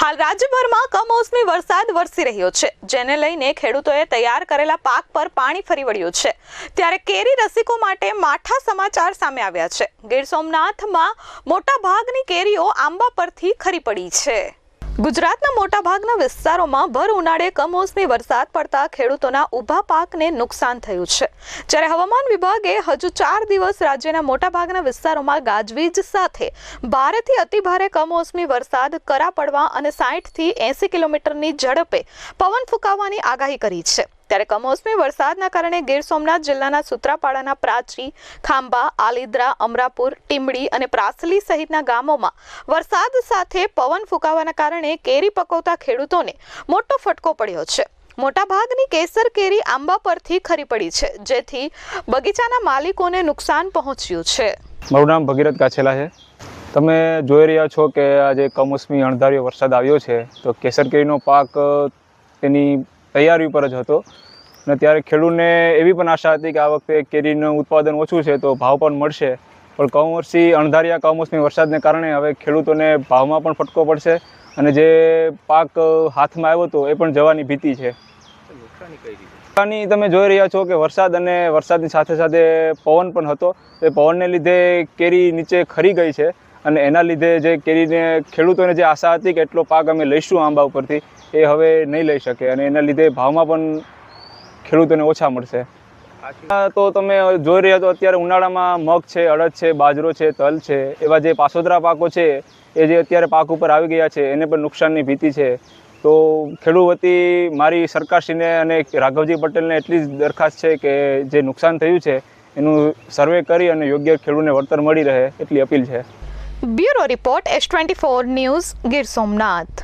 હાલ રાજ્યભરમાં કમોસમી વરસાદ વરસી રહ્યો છે, જેને લઈને ખેડૂતોએ તૈયાર કરેલા પાક પર પાણી ફરી વળ્યું છે. ત્યારે કેરી રસિકો માટે માઠા સમાચાર સામે આવ્યા છે. ગીર સોમનાથમાં મોટા ભાગની કેરીઓ આંબા પરથી ખરી પડી છે. ગુજરાતના મોટાભાગના વિસ્તારોમાં ભર ઉનાળે કમોસમી વરસાદ પડતા ખેડૂતોના ઊભા પાકને નુકસાન થયું છે. જ્યારે હવામાન વિભાગે હજુ ચાર દિવસ રાજ્યના મોટાભાગના વિસ્તારોમાં ગાજવીજ સાથે ભારેથી અતિભારે કમોસમી વરસાદ કરા પડવા અને સાઠથી એંસી કિલોમીટરની ઝડપે પવન ફૂંકાવાની આગાહી કરી છે. ત્યારે કમોસમી વરસાદના કારણે ગીર સોમનાથ જિલ્લાના સુત્રાપાડાના પ્રાચી, ખાંભા, આલિદ્રા, અમરાપુર ટીમડી અને પ્રાસલી સહિતના ગામોમાં વરસાદ સાથે પવન ફૂંકાવાના કારણે કેરી પકવતા ખેડૂતોને મોટો ફટકો પડ્યો છે. મોટાભાગની કેસર કેરી આંબા પરથી ખરી પડી છે, જેથી બગીચાના માલિકોને નુકસાન પહોંચ્યું છે. મારું નામ ભગીરથ કાછેલા છે. તમે જોઈ રહ્યા છો કે આજે કમોસમી અણધાર્યો વરસાદ આવ્યો છે. તો કેસર કેરીનો પાક એની તૈયારી ઉપર જ હતો. અને ત્યારે ખેડૂતને એવી પણ આશા હતી કે આ વખતે કેરીનું ઉત્પાદન ઓછું છે તો ભાવ પણ મળશે. પણ કમોસમી અણધાર્યા કમોસમી વરસાદને કારણે હવે ખેડૂતોને ભાવમાં પણ ફટકો પડશે અને જે પાક હાથમાં આવ્યો હતો એ પણ જવાની ભીતિ છે. નુકસાની તમે જોઈ રહ્યા છો કે વરસાદ અને વરસાદની સાથે સાથે પવન પણ હતો. એ પવનને લીધે કેરી નીચે ખરી ગઈ છે. અને એના લીધે જે કેરીને ખેડૂતોને જે આશા હતી કે એટલો પાક અમે લઈશું આંબા ઉપરથી, એ હવે નહીં લઈ શકે અને એના લીધે ભાવમાં પણ ખેડૂતોને ઓછા મળશે. તો તમે જોઈ રહ્યા તો અત્યારે ઉનાળામાં મગ છે, અડદ છે, બાજરો છે, તલ છે, એવા જે પાસોદરા પાકો છે, એ જે અત્યારે પાક ઉપર આવી ગયા છે, એને પણ નુકસાનની ભીતિ છે. તો ખેડૂત મારી સરકારશ્રીને અને રાઘવજી પટેલને એટલી જ દરખાસ્ત છે કે જે નુકસાન થયું છે, એનું સર્વે કરી અને યોગ્ય ખેડૂતને વળતર મળી રહે, એટલી અપીલ છે. Bureau report S twenty four news Gir Somnath.